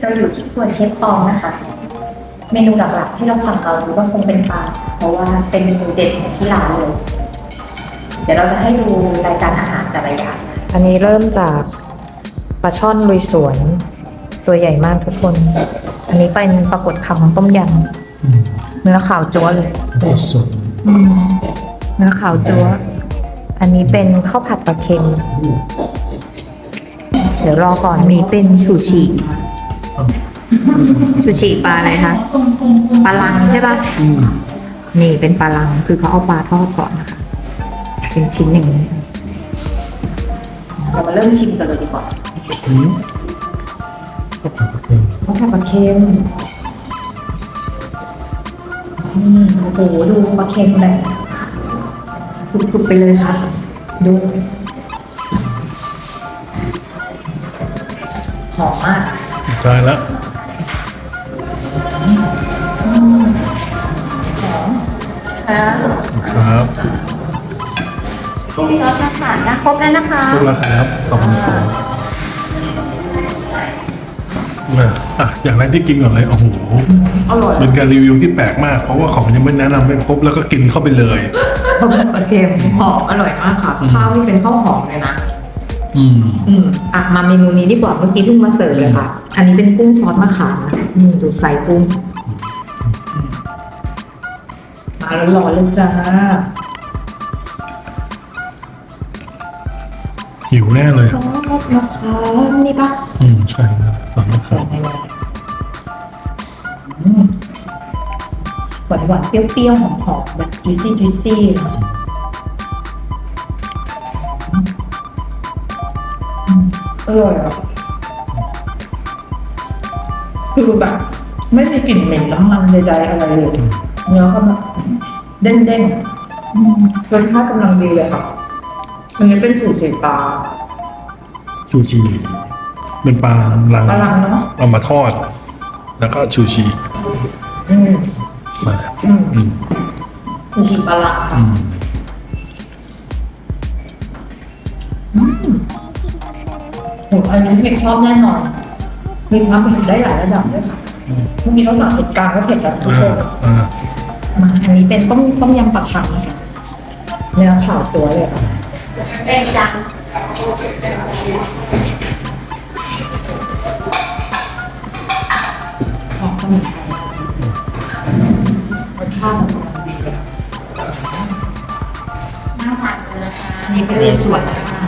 เราอยู่ที่ครัวเชฟปองนะคะ เมนูหลักๆ ที่เราสั่งเราดูก็คงเป็นปลาเพราะว่าเป็นเมนูเด็ดของที่ร้านเลย เดี๋ยวเราจะให้ดูรายการอาหารแต่ละอย่างอันนี้เริ่มจากปลาช่อนลุยสวน ตัวใหญ่มากทุกคน อันนี้เป็นปลากดคำต้มยำเนื้อขาวจั๊วเลยโคตรสดอืมเนื้อขาวจั๊วอันนี้เป็นข้าวผัดปลาเค็ม เดี๋ยวรอก่อนมีเป็นชูชี ชูชีปลาอะไรคะปลาลังใช่ปะนี่เป็นปลาลังคือเขาเอาปลาทอดก่อนนะคะ เป็นชิ้นอย่างนี้เรามาเริ่มชิมกันเลยดีกว่าอืมก็ผัดกระเทียมข้าวผัดปลาเค็มอืมโอ้โหดูปลาเค็มเลยจุกๆไปเลยครับดูหอมมาก สุดท้ายแล้วครับครับพี่รสนะคะนะครบแล้วนะคะขอบคุณครับขอบคุณครับมาอะอย่างแรกที่กินก่อนเลยโอ้โหอร่อยเป็นการรีวิวที่แปลกมาก เพราะว่าของยังไม่แนะนำไม่ครบแล้วก็กินเข้าไปเลยข้าวผัดปลาเค็มหอมอร่อยมากค่ะข้าวนี่เป็นข้าวหอมเลยนะอืมอืมอะมาเมนูนี้ดีกว่าเมื่อกี้เพิ่งมาเสิร์ฟเลยค่ะ อันนี้เป็นกุ้งซอสมะขามนะนี่ดูใส่กุ้ง มาแล้วร้อนๆเลยจ้า หิวแน่เลยซอสมะขามนี่ปะอืมใช่ครับสองคใส่รับในเลยหวานหวานๆเปรี้ยวๆหอมๆแบบ juicy juicy นะอืมอร่อยอะ คือแบบไม่มีกลิ่นเหม็นน้ำมันใดๆอะไรเลยเนื้อก็แบบเด้งๆอืมรสชาติกำลังดีเลยค่ะอันนี้เป็นสูตรสีปลาชูชีเป็นปลาลังปลาลังเนอะเอามาทอด แล้วก็ชูชีอืมมาอืมอืมซูชิปลาลังอืมโหอันนี้พี่ชอบแน่นอน มีความเผ็ดได้หลายระดับด้วยค่ะเมื่อกี้เราสั่งเผ็ดกลางก็เผ็ดแบบทุกคอ่านอ่ามาอันนี้เป็นต้มต้มยำปลาคังนะคะเนื้อขาวจั๊วเลยค่ะเป็นจังหอมสมุนไพรรสชาติมันกำลังดีเลยน่าทานเลยนะคะอันนี้เป็นในส่วนค่ะ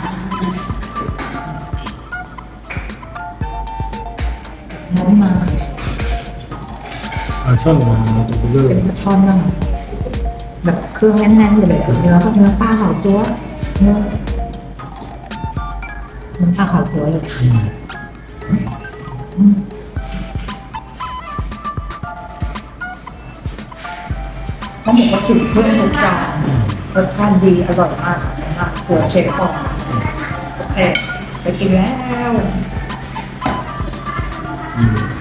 น้ำมาปลาช่อนมาตัวเบลอเป็นปลาช่อนนั่งแบบเครื่องแน่นๆเลยอะเนื้อก็เนื้อปลาขาวจั๊วเนื้อเนื้อปลาขาวจั๊วเลยต้องบอกว่าถึงเครื่องทุกจานรสชาติดีอร่อยมากค่ะสำหรับครัวเชฟของโอเคไปกินแล้ว อืม